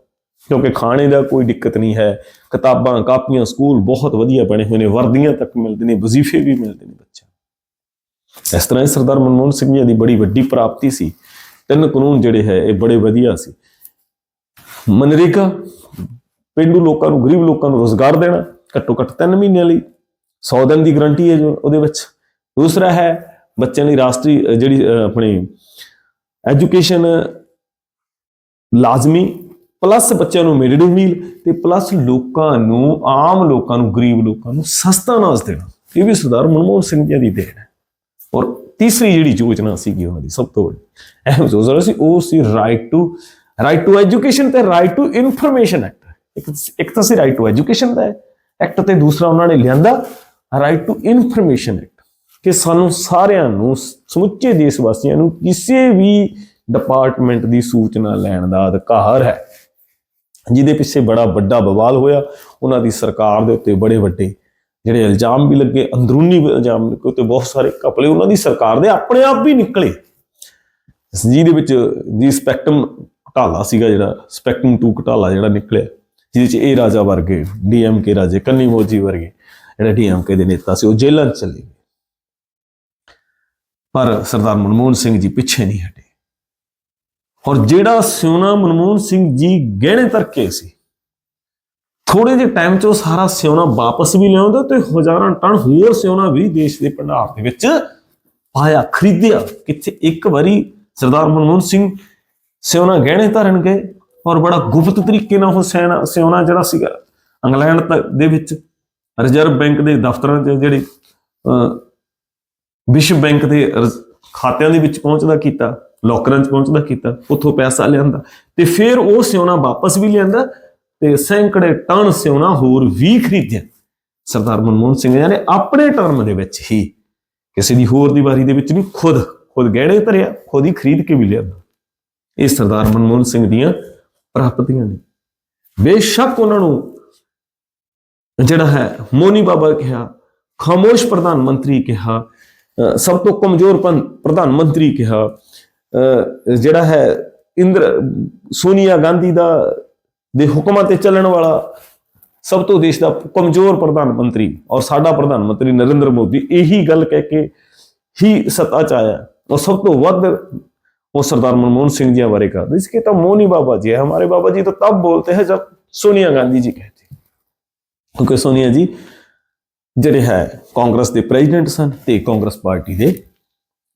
Speaker 1: ਕਿਉਂਕਿ ਖਾਣੇ ਦਾ ਕੋਈ ਦਿੱਕਤ ਨਹੀਂ ਹੈ, ਕਿਤਾਬਾਂ, ਕਾਪੀਆਂ, ਸਕੂਲ ਬਹੁਤ ਵਧੀਆ ਬਣੇ ਹੋਏ ਨੇ, ਵਰਦੀਆਂ ਤੱਕ ਮਿਲਦੇ ਨੇ, ਵਜ਼ੀਫੇ ਵੀ ਮਿਲਦੇ ਨੇ ਬੱਚਿਆਂ ਇਸ ਤਰ੍ਹਾਂ ਹੀ ਸਰਦਾਰ ਮਨਮੋਹਨ ਸਿੰਘ ਜੀ ਦੀ ਬੜੀ ਵੱਡੀ ਪ੍ਰਾਪਤੀ ਸੀ। ਤਿੰਨ ਕਾਨੂੰਨ ਜਿਹੜੇ ਹੈ ਇਹ ਬੜੇ ਵਧੀਆ ਸੀ। ਮਨਰੇਗਾ ਪਿੰਡੂ ਲੋਕਾਂ ਨੂੰ ਗਰੀਬ ਲੋਕਾਂ ਨੂੰ ਰੋਜ਼ਗਾਰ ਦੇਣਾ ਘੱਟੋ ਘੱਟ 3 ਮਹੀਨਿਆਂ ਲਈ 100 ਦਿਨ ਦੀ ਗਾਰੰਟੀ ਹੈ ਜੋ ਉਹਦੇ ਵਿੱਚ। ਦੂਸਰਾ ਹੈ ਬੱਚਿਆਂ ਲਈ ਰਾਸ਼ਟਰੀ ਜਿਹੜੀ ਅਹ, ਆਪਣੀ ਐਜੂਕੇਸ਼ਨ ਲਾਜ਼ਮੀ ਪਲੱਸ ਬੱਚਿਆਂ ਨੂੰ ਮਿਡ ਡੇ ਮੀਲ ਤੇ ਪਲੱਸ ਲੋਕਾਂ ਨੂੰ ਆਮ ਲੋਕਾਂ ਨੂੰ ਗਰੀਬ ਲੋਕਾਂ ਨੂੰ ਸਸਤਾ ਅਨਾਜ ਦੇਣਾ। ਇਹ ਵੀ ਸਰਦਾਰ ਮਨਮੋਹਨ ਸਿੰਘ ਜੀ ਦੀ ਦੇਣ ਹੈ। ਔਰ ਤੀਸਰੀ ਜਿਹੜੀ ਯੋਜਨਾ ਸੀਗੀ ਉਹਨਾਂ ਦੀ ਸਭ ਤੋਂ ਵੱਡੀ, ਅਹਿਮ ਯੋਜਨਾ ਸੀ, ਉਹ ਸੀ right to right to education ਤੇ ਰਾਈਟ ਟੂ ਇਨਫੋਰਮੇਸ਼ਨ ਐਕਟ ਇੱਕ ਇੱਕ ਤਾਂ ਸੀ ਰਾਈਟ ਟੂ ਐਜੂਕੇਸ਼ਨ ਦਾ ਐਕਟ ਤੇ ਦੂਸਰਾ ਉਹਨਾਂ ਨੇ ਲਿਆਂਦਾ ਰਾਈਟ ਟੂ ਇਨਫੋਰਮੇਸ਼ਨ ਐਕਟ ਕਿ ਸਾਨੂੰ ਸਾਰਿਆਂ ਨੂੰ ਸਮੁੱਚੇ ਦੇਸ਼ ਵਾਸੀਆਂ ਨੂੰ ਕਿਸੇ ਵੀ ਡਿਪਾਰਟਮੈਂਟ ਦੀ ਸੂਚਨਾ ਲੈਣ ਦਾ ਅਧਿਕਾਰ ਹੈ। ਜਿਹਦੇ ਪਿੱਛੇ ਬੜਾ ਵੱਡਾ ਬਵਾਲ ਹੋਇਆ, ਉਹਨਾਂ ਦੀ ਸਰਕਾਰ ਦੇ ਉੱਤੇ ਬੜੇ ਵੱਡੇ ਜਿਹੜੇ ਇਲਜ਼ਾਮ ਵੀ ਲੱਗੇ, ਅੰਦਰੂਨੀ ਇਲਜ਼ਾਮ ਲੱਗੇ ਤੇ ਬਹੁਤ ਸਾਰੇ ਕਪਲੇ ਉਹਨਾਂ ਦੀ ਸਰਕਾਰ ਦੇ ਆਪਣੇ ਆਪ ਵੀ ਨਿਕਲੇ। ਜਿਹਦੇ ਵਿੱਚ ਜੀ ਸਪੈਕਟਰਮ ਘਟਾਲਾ ਸੀਗਾ ਜਿਹੜਾ ਸਪੈਕਟਰਮ 2 ਘਟਾਲਾ ਜਿਹੜਾ ਨਿਕਲਿਆ, ਜਿਹਦੇ ਚ ਇਹ ਰਾਜਾ ਵਰਗੇ ਡੀਐਮਕੇ ਰਾਜੇ, ਕੰਨੀ ਮੋਜੀ ਵਰਗੇ ਜਿਹੜੇ ਡੀਐਮਕੇ ਦੇ ਨੇਤਾ ਸੀ, ਉਹ ਜੇਲ੍ਹਾਂ ਚਲੇ ਗਏ। ਪਰ ਸਰਦਾਰ ਮਨਮੋਹਨ ਸਿੰਘ ਜੀ ਪਿੱਛੇ ਨਹੀਂ ਹਟੇ। ਔਰ ਜਿਹੜਾ ਸਿਉਣਾ ਮਨਮੋਹਨ ਸਿੰਘ ਜੀ ਗਹਿਣੇ ਤਰਕੇ ਸੀ ਥੋੜੇ ਜਿਹੇ ਟਾਈਮ 'ਚ ਉਹ ਸਾਰਾ ਸਿਉਣਾ ਵਾਪਸ ਵੀ ਲਿਆਉਂਦਾ ਤੇ ਹਜ਼ਾਰਾਂ ਟਨ ਹੋਰ ਸਿਉਣਾ ਵੀ ਦੇਸ਼ ਦੇ ਭੰਡਾਰ ਦੇ ਵਿੱਚ ਪਾਇਆ ਖਰੀਦਿਆ। ਕਿੱਥੇ ਇੱਕ ਵਾਰੀ ਸਰਦਾਰ ਮਨਮੋਹਨ ਸਿੰਘ ਸਿਉਣਾ ਗਹਿਣੇ ਧਰਨ ਗਏ ਔਰ ਬੜਾ ਗੁਪਤ ਤਰੀਕੇ ਨਾਲ ਉਹ ਸਿਉਣਾ ਸਿਉਣਾ ਜਿਹੜਾ ਸੀਗਾ ਇੰਗਲੈਂਡ ਤੱਕ ਦੇ ਵਿੱਚ ਰਿਜ਼ਰਵ ਬੈਂਕ ਦੇ ਦਫ਼ਤਰਾਂ 'ਚ ਜਿਹੜੇ ਅਹ, ਵਿਸ਼ਵ ਬੈਂਕ ਦੇ ਖਾਤਿਆਂ ਦੇ ਵਿੱਚ ਪਹੁੰਚਦਾ ਕੀਤਾ ਲੋਕਰਾਂ 'ਚ ਪਹੁੰਚਦਾ ਕੀਤਾ ਉੱਥੋਂ ਪੈਸਾ ਲਿਆਂਦਾ ਤੇ ਫਿਰ ਉਹ ਸਿਉਣਾ ਵਾਪਸ ਵੀ ਲਿਆਂਦਾ ਤੇ ਸੈਂਕੜੇ ਟਨ ਸਿਉਣਾ ਹੋਰ ਵੀ ਖਰੀਦਿਆ। ਸਰਦਾਰ ਮਨਮੋਹਨ ਸਿੰਘ ਜੀ ਨੇ ਆਪਣੇ ਟਰਮ ਦੇ ਵਿੱਚ ਹੀ ਕਿਸੇ ਦੀ ਹੋਰ ਦੀ ਵਾਰੀ ਦੇ ਵਿੱਚ ਨਹੀਂ ਖੁਦ ਖੁਦ ਗਹਿਣੇ ਧਰਿਆ, ਖੁਦ ਹੀ ਖਰੀਦ ਕੇ ਵੀ ਲਿਆਂਦਾ ਇਹ ਸਰਦਾਰ ਮਨਮੋਹਨ ਸਿੰਘ ਦੀਆਂ ਪ੍ਰਾਪਤੀਆਂ ਨੇ। ਬੇਸ਼ੱਕ ਉਹਨਾਂ ਨੂੰ ਜਿਹੜਾ ਹੈ, ਮੋਨੀ ਬਾਬਾ ਕਿਹਾ, ਖਾਮੋਸ਼ ਪ੍ਰਧਾਨ ਮੰਤਰੀ ਕਿਹਾ ਅਹ ਸਭ ਤੋਂ ਕਮਜ਼ੋਰ ਪ੍ਰਧਾਨ ਮੰਤਰੀ ਕਿਹਾ ਅਹ ਜਿਹੜਾ ਹੈ, ਇੰਦਰ, ਸੋਨੀਆ ਗਾਂਧੀ ਦਾ ਦੇ ਹੁਕਮਾਂ ਤੇ ਚੱਲਣ ਵਾਲਾ ਸਭ ਤੋਂ ਦੇਸ਼ ਦਾ ਕਮਜ਼ੋਰ ਪ੍ਰਧਾਨ ਮੰਤਰੀ ਔਰ ਸਾਡਾ ਪ੍ਰਧਾਨ ਮੰਤਰੀ ਨਰਿੰਦਰ ਮੋਦੀ ਇਹੀ ਗੱਲ ਕਹਿ ਕੇ ਹੀ ਸੱਤਾ ਚ ਆਇਆ और सब तो वध वो सरदार मनमोहन सिंह जी हमारे का इसके तो मोनी बाबा जी है हमारे बाबा जी तो तब बोलते हैं जब सोनिया गांधी जी कहते क्योंकि सोनिया जी ਜਿਹੜੇ ਹੈ ਕਾਂਗਰਸ ਦੇ ਪ੍ਰੈਜ਼ੀਡੈਂਟ ਸਨ ਤੇ ਕਾਂਗਰਸ ਪਾਰਟੀ ਦੇ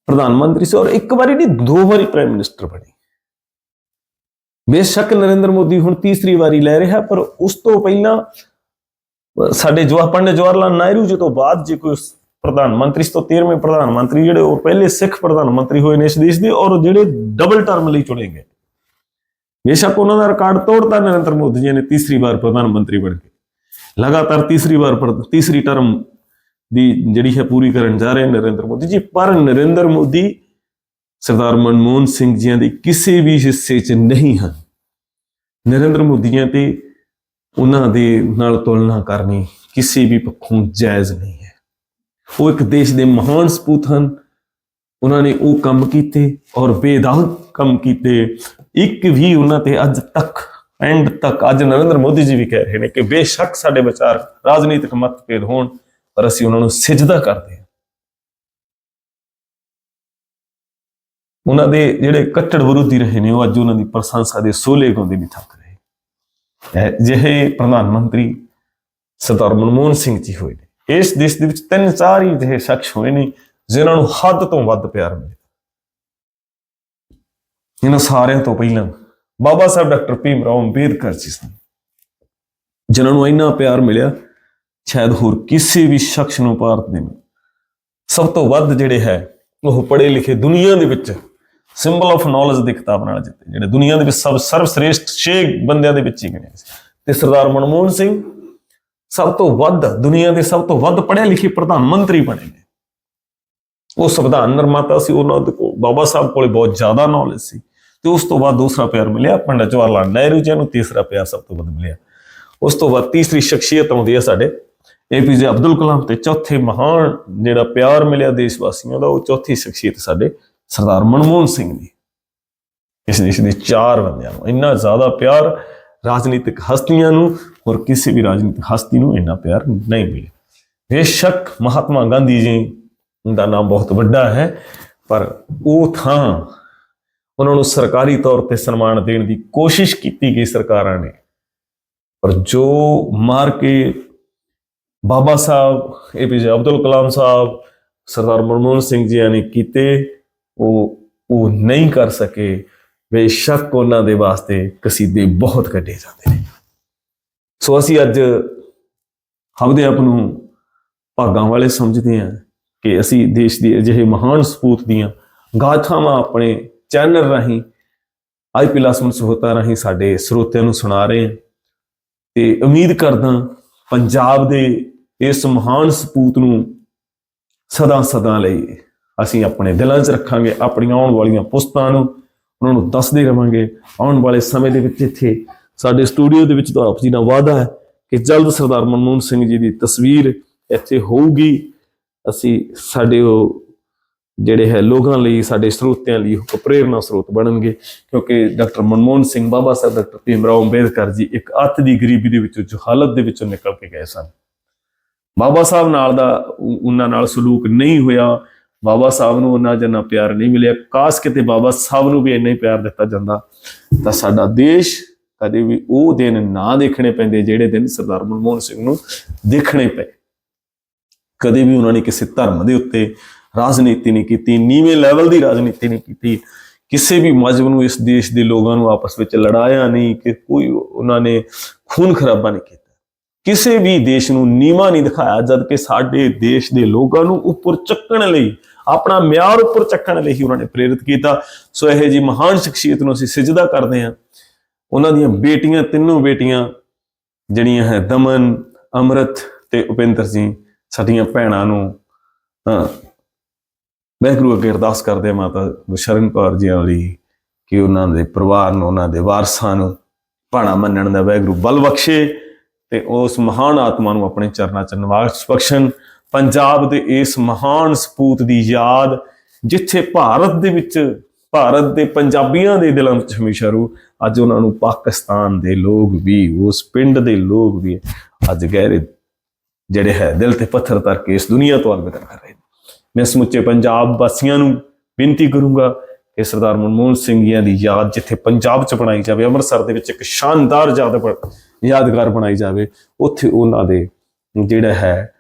Speaker 1: ਪ੍ਰਧਾਨ ਮੰਤਰੀ ਸੀ ਔਰ ਇੱਕ ਵਾਰੀ ਨਹੀਂ ਦੋ ਵਾਰੀ ਪ੍ਰਾਈਮ ਮਿਨਿਸਟਰ ਬਣੇ ਬੇਸ਼ੱਕ ਨਰਿੰਦਰ ਮੋਦੀ ਹੁਣ ਤੀਸਰੀ ਵਾਰੀ ਲੈ ਰਿਹਾ, ਪਰ ਉਸ ਤੋਂ ਪਹਿਲਾਂ, ਸਾਡੇ ਜਵਾਹਰ ਪੰਡਿਤ ਜਵਾਹਰ ਲਾਲ ਨਹਿਰੂ ਜੀ ਤੋਂ ਬਾਅਦ ਜੇ ਕੋਈ ਪ੍ਰਧਾਨ ਮੰਤਰੀ ਸੀ ਤਾਂ 13ਵੇਂ ਪ੍ਰਧਾਨ ਮੰਤਰੀ ਜਿਹੜੇ, ਉਹ ਪਹਿਲੇ ਸਿੱਖ ਪ੍ਰਧਾਨ ਮੰਤਰੀ ਹੋਏ ਨੇ ਇਸ ਦੇਸ਼ ਦੇ, ਔਰ ਜਿਹੜੇ ਡਬਲ ਟਰਮ ਲਈ ਚੁਣੇ ਗਏ। ਬੇਸ਼ੱਕ ਉਹਨਾਂ ਦਾ ਰਿਕਾਰਡ ਤੋੜਤਾ ਨਰਿੰਦਰ ਮੋਦੀ ਜੀ ਨੇ ਤੀਸਰੀ ਵਾਰ ਪ੍ਰਧਾਨ ਮੰਤਰੀ ਬਣ ਕੇ। ਲਗਾਤਾਰ ਤੀਸਰੀ ਵਾਰ ਪਰ- ਤੀਸਰੀ ਟਰਮ ਦੀ ਜਿਹੜੀ ਹੈ ਪੂਰੀ ਕਰਨ ਜਾ ਰਹੇ ਨਰਿੰਦਰ ਮੋਦੀ ਜੀ, ਪਰ ਨਰਿੰਦਰ ਮੋਦੀ ਸਰਦਾਰ ਮਨਮੋਹਨ ਸਿੰਘ ਜੀਆਂ ਦੇ ਕਿਸੇ ਵੀ ਹਿੱਸੇ 'ਚ ਨਹੀਂ ਹਨ। ਨਰਿੰਦਰ ਮੋਦੀਆਂ ਤੇ ਉਹਨਾਂ ਦੇ ਨਾਲ ਤੁਲਨਾ ਕਰਨੀ ਕਿਸੇ ਵੀ ਪੱਖੋਂ ਜਾਇਜ਼ ਨਹੀਂ ਹੈ। ਉਹ ਇੱਕ ਦੇਸ਼ ਦੇ ਮਹਾਨ ਸਪੂਤ ਹਨ। ਉਹਨਾਂ ਨੇ ਉਹ ਕੰਮ ਕੀਤੇ ਔਰ ਬੇਦਾਗ ਕੰਮ ਕੀਤੇ। ਇੱਕ ਵੀ ਉਹਨਾਂ ਤੇ ਅੱਜ ਤੱਕ ਐਂਡ ਤੱਕ ਅੱਜ ਨਰਿੰਦਰ ਮੋਦੀ ਜੀ ਵੀ ਕਹਿ ਰਹੇ ਨੇ ਕਿ ਬੇਸ਼ੱਕ ਸਾਡੇ ਵਿਚਾਰ ਰਾਜਨੀਤਿਕ ਮਤਭੇਦ ਹੋਣ, ਪਰ ਅਸੀਂ ਉਹਨਾਂ ਨੂੰ ਸਿਜਦਾ ਕਰਦੇ ਉਹਨਾਂ ਦੇ ਜਿਹੜੇ ਕੱਟੜ ਵਿਰੋਧੀ ਰਹੇ ਨੇ, ਉਹ ਅੱਜ ਉਹਨਾਂ ਦੀ ਪ੍ਰਸ਼ੰਸਾ ਦੇ ਸੋਲੇ ਗਾਉਂਦੇ ਵੀ ਥੱਕ ਰਹੇ। ਇਹ ਜਿਹੇ ਪ੍ਰਧਾਨ ਮੰਤਰੀ ਸਰਦਾਰ ਮਨਮੋਹਨ ਸਿੰਘ ਜੀ ਹੋਏ ਨੇ। ਇਸ ਦੇਸ਼ ਦੇ ਵਿੱਚ ਤਿੰਨ ਚਾਰ ਹੀ ਜਿਹੇ ਸ਼ਖਸ ਹੋਏ ਨੇ, ਜਿਨ੍ਹਾਂ ਨੂੰ ਹੱਦ ਤੋਂ ਵੱਧ ਪਿਆਰ ਮਿਲਿਆ। ਇਹਨਾਂ ਸਾਰਿਆਂ ਤੋਂ ਪਹਿਲਾਂ ਬਾਬਾ ਸਾਹਿਬ ਡਾਕਟਰ ਭੀਮ ਰਾਓ ਅੰਬੇਦਕਰ ਜੀ ਸਨ, ਜਿਨ੍ਹਾਂ ਨੂੰ ਇੰਨਾ ਪਿਆਰ ਮਿਲਿਆ, ਸ਼ਾਇਦ ਹੋਰ ਕਿਸੇ ਵੀ ਸ਼ਖਸ ਨੂੰ ਭਾਰਤ ਦੇ ਸਭ ਤੋਂ ਵੱਧ ਜਿਹੜੇ ਹੈ, ਉਹ ਪੜ੍ਹੇ ਲਿਖੇ ਦੁਨੀਆ ਦੇ ਵਿੱਚ ਸਿੰਬਲ ਆਫ ਨੌਲੇਜ ਦੀ ਕਿਤਾਬ ਨਾਲ ਜਿੱਤੇ, ਜਿਹੜੇ ਦੁਨੀਆ ਦੇ ਵਿੱਚ ਸਭ ਸਰਵਸ਼੍ਰੇਸ਼ਠ ਛੇ ਬੰਦਿਆਂ ਦੇ ਵਿੱਚ ਹੀ ਗਿਣੇ ਤੇ ਸਰਦਾਰ ਮਨਮੋਹਨ ਸਿੰਘ ਸਭ ਤੋਂ ਵੱਧ ਦੁਨੀਆ ਦੇ ਸਭ ਤੋਂ ਵੱਧ ਪੜ੍ਹੇ ਲਿਖੇ ਪ੍ਰਧਾਨ ਮੰਤਰੀ ਬਣੇ ਨੇ। ਉਹ ਸੰਵਿਧਾਨ ਨਿਰਮਾਤਾ ਸੀ, ਉਹਨਾਂ ਦੇ ਕੋਲ ਬਾਬਾ ਸਾਹਿਬ ਕੋਲੇ ਬਹੁਤ ਜ਼ਿਆਦਾ ਨੌਲੇਜ ਸੀ। ਤੇ ਉਸ ਤੋਂ ਬਾਅਦ ਦੂਸਰਾ ਪਿਆਰ ਮਿਲਿਆ, ਪੰਡਿਤ ਜਵਾਹਰ ਲਾਲ ਨਹਿਰੂ ਜੀ ਨੂੰ ਤੀਸਰਾ ਪਿਆਰ ਸਭ ਤੋਂ ਵੱਧ ਮਿਲਿਆ। ਉਸ ਤੋਂ ਬਾਅਦ ਤੀਸਰੀ ਸ਼ਖਸੀਅਤ ਆਉਂਦੀ ਹੈ ਸਾਡੇ ਏਪੀਜੇ ਅਬਦੁਲ ਕਲਾਮ ਤੇ ਚੌਥੇ ਮਹਾਨ ਜਿਹੜਾ ਪਿਆਰ ਮਿਲਿਆ ਦੇਸ਼ ਵਾਸੀਆਂ ਦਾ, ਉਹ ਚੌਥੀ ਸ਼ਖਸੀਅਤ ਸਾਡੇ ਸਰਦਾਰ ਮਨਮੋਹਨ ਸਿੰਘ ਜੀ। ਇਸ ਦੇਸ਼ ਦੇ ਚਾਰ ਬੰਦਿਆਂ ਨੂੰ ਇੰਨਾ ਜ਼ਿਆਦਾ ਪਿਆਰ, ਰਾਜਨੀਤਿਕ ਹਸਤੀਆਂ ਨੂੰ ਹੋਰ ਕਿਸੇ ਵੀ ਰਾਜਨੀਤਿਕ ਹਸਤੀ ਨੂੰ ਇੰਨਾ ਪਿਆਰ ਨਹੀਂ ਮਿਲਿਆ। ਬੇਸ਼ੱਕ ਮਹਾਤਮਾ ਗਾਂਧੀ ਜੀ ਦਾ ਨਾਮ ਬਹੁਤ ਵੱਡਾ ਹੈ, ਪਰ ਉਹ ਥਾਂ ਉਹਨਾਂ ਨੂੰ ਸਰਕਾਰੀ ਤੌਰ ਤੇ ਸਨਮਾਨ ਦੇਣ ਦੀ ਕੋਸ਼ਿਸ਼ ਕੀਤੀ ਗਈ ਸਰਕਾਰਾਂ ਨੇ। ਪਰ ਜੋ ਮਾਰ ਕੇ ਬਾਬਾ ਸਾਹਿਬ ਏਪੀਜੇ ਅਬਦੁਲ ਕਲਾਮ ਸਾਹਿਬ, ਸਰਦਾਰ ਮਨਮੋਹਨ ਸਿੰਘ ਜੀ ਨੇ ਕੀਤੇ ਉਹ ਉਹ ਨਹੀਂ ਕਰ ਸਕੇ, ਬੇਸ਼ੱਕ ਉਹਨਾਂ ਦੇ ਵਾਸਤੇ ਕਸੀਦੇ ਬਹੁਤ ਕੱਢੇ ਜਾਂਦੇ ਨੇ। ਸੋ ਅਸੀਂ ਅੱਜ ਆਪਦੇ ਆਪ ਨੂੰ ਭਾਗਾਂ ਵਾਲੇ ਸਮਝਦੇ ਹਾਂ ਕਿ ਅਸੀਂ ਦੇਸ਼ ਦੇ ਅਜਿਹੇ ਮਹਾਨ ਸਪੂਤ ਦੀਆਂ ਗਾਥਾਵਾਂ ਆਪਣੇ ਚੈਨਲ ਰਾਹੀਂ ਆਈਪੀ ਲਾਸਮਨ ਸਹੋਤਾ ਰਾਹੀਂ ਸਾਡੇ ਸਰੋਤਿਆਂ ਨੂੰ ਸੁਣਾ ਰਹੇ ਹਾਂ ਤੇ ਉਮੀਦ ਕਰਦਾ ਪੰਜਾਬ ਦੇ ਇਸ ਮਹਾਨ ਸਪੂਤ ਨੂੰ ਸਦਾ ਸਦਾ ਲਈ ਅਸੀਂ ਆਪਣੇ ਦਿਲਾਂ 'ਚ ਰੱਖਾਂਗੇ, ਆਪਣੀਆਂ ਆਉਣ ਵਾਲੀਆਂ ਪੁਸਤਾਂ ਨੂੰ, ਉਹਨਾਂ ਨੂੰ ਦੱਸਦੇ ਰਵਾਂਗੇ। ਆਉਣ ਵਾਲੇ ਸਮੇਂ ਦੇ ਵਿੱਚ ਇੱਥੇ ਸਾਡੇ ਸਟੂਡੀਓ ਦੇ ਵਿੱਚ ਤਾਂ ਜੀ ਨਾਲ ਵਾਅਦਾ ਹੈ ਕਿ ਜਲਦ ਸਰਦਾਰ ਮਨਮੋਹਨ ਸਿੰਘ ਜੀ ਦੀ ਤਸਵੀਰ ਇੱਥੇ ਹੋਊਗੀ। ਅਸੀਂ ਸਾਡੇ ਉਹ ਜਿਹੜੇ ਹੈ ਲੋਕਾਂ ਲਈ, ਸਾਡੇ ਸਰੋਤਿਆਂ ਲਈ ਉਹ ਪ੍ਰੇਰਨਾ ਸਰੋਤ ਬਣਨਗੇ, ਕਿਉਂਕਿ ਡਾਕਟਰ ਮਨਮੋਹਨ ਸਿੰਘ ਬਾਬਾ ਸਾਹਿਬ, ਡਾਕਟਰ ਭੀਮ ਰਾਓ ਅੰਬੇਦਕਰ ਜੀ ਇੱਕ ਅੱਤ ਦੀ ਗਰੀਬੀ ਦੇ ਵਿੱਚੋਂ, ਜਹਾਲਤ ਦੇ ਵਿੱਚੋਂ ਨਿਕਲ ਕੇ ਗਏ ਸਨ। ਬਾਬਾ ਸਾਹਿਬ ਨਾਲ ਦਾ ਉਹਨਾਂ ਨਾਲ ਸਲੂਕ ਨਹੀਂ ਹੋਇਆ। ਬਾਬਾ ਸਾਹਿਬ ਨੂੰ ਉਹਨਾਂ ਜਿੰਨਾ ਪਿਆਰ ਨਹੀਂ ਮਿਲਿਆ ਕਾਸ਼ ਕਿਤੇ ਬਾਬਾ ਸਾਹਿਬ ਨੂੰ ਵੀ ਇੰਨਾ ਹੀ ਪਿਆਰ ਦਿੱਤਾ ਜਾਂਦਾ। ਤਾਂ ਸਾਡਾ ਦੇਸ਼ ਕਦੇ ਵੀ ਉਹ ਦਿਨ ਨਾ ਦੇਖਣੇ ਪੈਂਦੇ ਜਿਹੜੇ ਦਿਨ ਸਰਦਾਰ ਮਨਮੋਹਨ ਸਿੰਘ ਨੂੰ ਦੇਖਣੇ ਪਏ। ਕਦੇ ਵੀ ਉਹਨਾਂ ਨੇ ਕਿਸੇ ਧਰਮ ਦੇ ਉੱਤੇ ਰਾਜਨੀਤੀ ਨਹੀਂ ਕੀਤੀ, ਨੀਵੇਂ ਲੈਵਲ ਦੀ ਰਾਜਨੀਤੀ ਨਹੀਂ ਕੀਤੀ, ਕਿਸੇ ਵੀ ਮਜ਼ਹਬ ਨੂੰ ਇਸ ਦੇਸ਼ ਦੇ ਲੋਕਾਂ ਨੂੰ ਆਪਸ ਵਿੱਚ ਲੜਾਇਆ ਨਹੀਂ ਕਿ ਕੋਈ ਉਹਨਾਂ ਨੇ ਖੂਨ ਖਰਾਬਾ ਨਹੀਂ ਕੀਤਾ। ਕਿਸੇ ਵੀ ਦੇਸ਼ ਨੂੰ ਨੀਵਾ ਨਹੀਂ ਦਿਖਾਇਆ, ਜਦ ਕਿ ਸਾਡੇ ਦੇਸ਼ ਦੇ ਲੋਕਾਂ ਨੂੰ ਉੱਪਰ ਚੱਕਣ ਲਈ ਆਪਣਾ ਮਿਆਰ ਉੱਪਰ ਚੱਕਣ ਲਈ ਹੀ ਉਹਨਾਂ ਨੇ ਪ੍ਰੇਰਿਤ ਕੀਤਾ। ਸੋ ਇਹ ਜੀ ਮਹਾਨ ਸ਼ਖਸੀਅਤ ਨੂੰ ਅਸੀਂ ਸਿਜਦਾ ਕਰਦੇ ਹਾਂ। ਉਹਨਾਂ ਦੀਆਂ ਬੇਟੀਆਂ, ਤਿੰਨੋਂ ਬੇਟੀਆਂ ਜਿਹੜੀਆਂ ਹੈ, ਦਮਨ, ਅੰਮ੍ਰਿਤ ਤੇ ਉਪਿੰਦਰ ਜੀ, ਸਾਡੀਆਂ ਭੈਣਾਂ ਨੂੰ ਹਾਂ ਵਾਹਿਗੁਰੂ ਅੱਗੇ ਅਰਦਾਸ ਕਰਦੇ ਆ ਮਾਤਾ ਗੁਰਸ਼ਰਨ ਕੌਰ ਜੀ ਲਈ ਕਿ ਉਹਨਾਂ ਦੇ ਪਰਿਵਾਰ ਨੂੰ, ਉਹਨਾਂ ਦੇ ਵਾਰਸਾਂ ਨੂੰ ਭਾਣਾ ਮੰਨਣ ਦਾ ਵਾਹਿਗੁਰੂ ਬਲ ਬਖਸ਼ੇ ਤੇ ਉਸ ਮਹਾਨ ਆਤਮਾ ਨੂੰ ਆਪਣੇ ਚਰਨਾਂ 'ਚ ਨਿਵਾਸ ਬਖਸ਼ਣ। ਪੰਜਾਬ ਦੇ ਇਸ ਮਹਾਨ ਸਪੂਤ ਦੀ ਯਾਦ, ਜਿੱਥੇ ਭਾਰਤ ਦੇ ਵਿੱਚ, ਭਾਰਤ ਦੇ ਪੰਜਾਬੀਆਂ ਦੇ ਦਿਲਾਂ ਵਿੱਚ ਹਮੇਸ਼ਾ ਰੂ ਅੱਜ ਉਹਨਾਂ ਨੂੰ ਪਾਕਿਸਤਾਨ ਦੇ ਲੋਕ ਵੀ, ਉਸ ਪਿੰਡ ਦੇ ਲੋਕ ਵੀ ਅੱਜ ਗਹਿਰੇ ਜਿਹੜੇ ਹੈ, ਦਿਲ ਤੇ ਪੱਥਰ ਧਰ ਕੇ ਇਸ ਦੁਨੀਆ ਤੋਂ ਅਲਵਿਦਾ ਕਰ ਰਹੇ ਨੇ। ਮੈਂ ਸਮੁੱਚੇ ਪੰਜਾਬ ਵਾਸੀਆਂ ਨੂੰ ਬੇਨਤੀ ਕਰੂੰਗਾ ਕਿ ਸਰਦਾਰ ਮਨਮੋਹਨ ਸਿੰਘ ਜੀਆਂ ਦੀ ਯਾਦ ਜਿੱਥੇ ਪੰਜਾਬ 'ਚ ਬਣਾਈ ਜਾਵੇ, ਅੰਮ੍ਰਿਤਸਰ ਦੇ ਵਿੱਚ ਇੱਕ ਸ਼ਾਨਦਾਰ ਯਾਦ ਯਾਦਗਾਰ ਬਣਾਈ ਜਾਵੇ, ਉੱਥੇ ਉਹਨਾਂ ਦੇ ਜਿਹੜਾ ਹੈ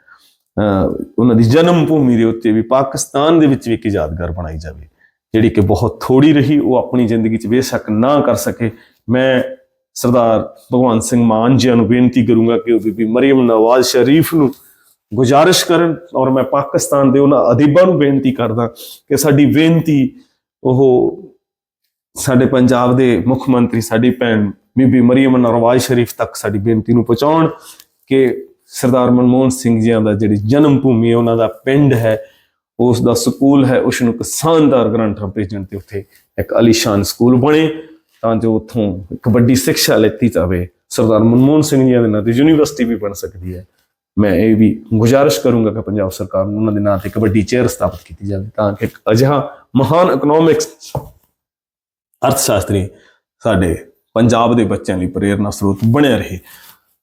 Speaker 1: ਉਹਨਾਂ ਦੀ ਜਨਮ ਭੂਮੀ ਦੇ ਉੱਤੇ ਵੀ ਪਾਕਿਸਤਾਨ ਦੇ ਵਿੱਚ ਵੀ ਇੱਕ ਯਾਦਗਾਰ ਬਣਾਈ ਜਾਵੇ, ਜਿਹੜੀ ਕਿ ਬਹੁਤ ਥੋੜੀ ਰਹੀ, ਉਹ ਆਪਣੀ ਜ਼ਿੰਦਗੀ 'ਚ ਬੇਸ਼ੱਕ ਨਾ ਕਰ ਸਕੇ। ਮੈਂ ਸਰਦਾਰ ਭਗਵੰਤ ਸਿੰਘ ਮਾਨ ਜੀ ਨੂੰ ਬੇਨਤੀ ਕਰੂੰਗਾ ਕਿ ਉਹ ਬੀਬੀ ਮਰੀਮ ਨਵਾਜ਼ ਸ਼ਰੀਫ ਨੂੰ ਗੁਜ਼ਾਰਿਸ਼ ਕਰਨ ਔਰ ਮੈਂ ਪਾਕਿਸਤਾਨ ਦੇ ਉਹਨਾਂ ਅਦੀਬਾਂ ਨੂੰ ਬੇਨਤੀ ਕਰਦਾ ਕਿ ਸਾਡੀ ਬੇਨਤੀ, ਉਹ ਸਾਡੇ ਪੰਜਾਬ ਦੇ ਮੁੱਖ ਮੰਤਰੀ, ਸਾਡੀ ਭੈਣ ਬੀਬੀ ਮਰੀਮ ਨਵਾਜ਼ ਸ਼ਰੀਫ ਤੱਕ ਸਾਡੀ ਬੇਨਤੀ ਨੂੰ ਪਹੁੰਚਾਉਣ ਕਿ ਸਰਦਾਰ ਮਨਮੋਹਨ ਸਿੰਘ ਜੀਆਂ ਦਾ ਜਿਹੜੀ ਜਨਮ ਭੂਮੀ ਹੈ, ਉਹਨਾਂ ਦਾ ਪਿੰਡ ਹੈ, ਉਸ ਦਾ ਸਕੂਲ ਹੈ, ਉਸ ਨੂੰ ਇੱਕ ਸ਼ਾਨਦਾਰ ਗ੍ਰੰਥ ਭੇਜਣ ਤੇ ਉੱਥੇ ਇੱਕ ਅਲੀਸ਼ਾਨ ਸਕੂਲ ਬਣੇ ਤਾਂ ਜੋ ਉੱਥੋਂ ਕਬੱਡੀ ਵੱਡੀ ਸਿੱਖਿਆ ਲੈਤੀ ਜਾਵੇ। ਸਰਦਾਰ ਮਨਮੋਹਨ ਸਿੰਘ ਜੀ ਦੇ ਨਾਂ ਤੇ ਯੂਨੀਵਰਸਿਟੀ ਵੀ ਬਣ ਸਕਦੀ ਹੈ। ਮੈਂ ਇਹ ਵੀ ਗੁਜ਼ਾਰਿਸ਼ ਕਰੂੰਗਾ ਕਿ ਪੰਜਾਬ ਸਰਕਾਰ ਨੂੰ ਉਹਨਾਂ ਦੇ ਨਾਂ ਤੇ ਕਬੱਡੀ ਚੇਅਰ ਸਥਾਪਿਤ ਕੀਤੀ ਜਾਵੇ ਤਾਂ ਕਿ ਇੱਕ ਅਜਿਹਾ ਮਹਾਨ ਇਕਨੋਮਿਕਸ ਅਰਥ ਸ਼ਾਸਤਰੀ ਸਾਡੇ ਪੰਜਾਬ ਦੇ ਬੱਚਿਆਂ ਲਈ ਪ੍ਰੇਰਨਾ ਸਰੋਤ ਬਣਿਆ ਰਹੇ।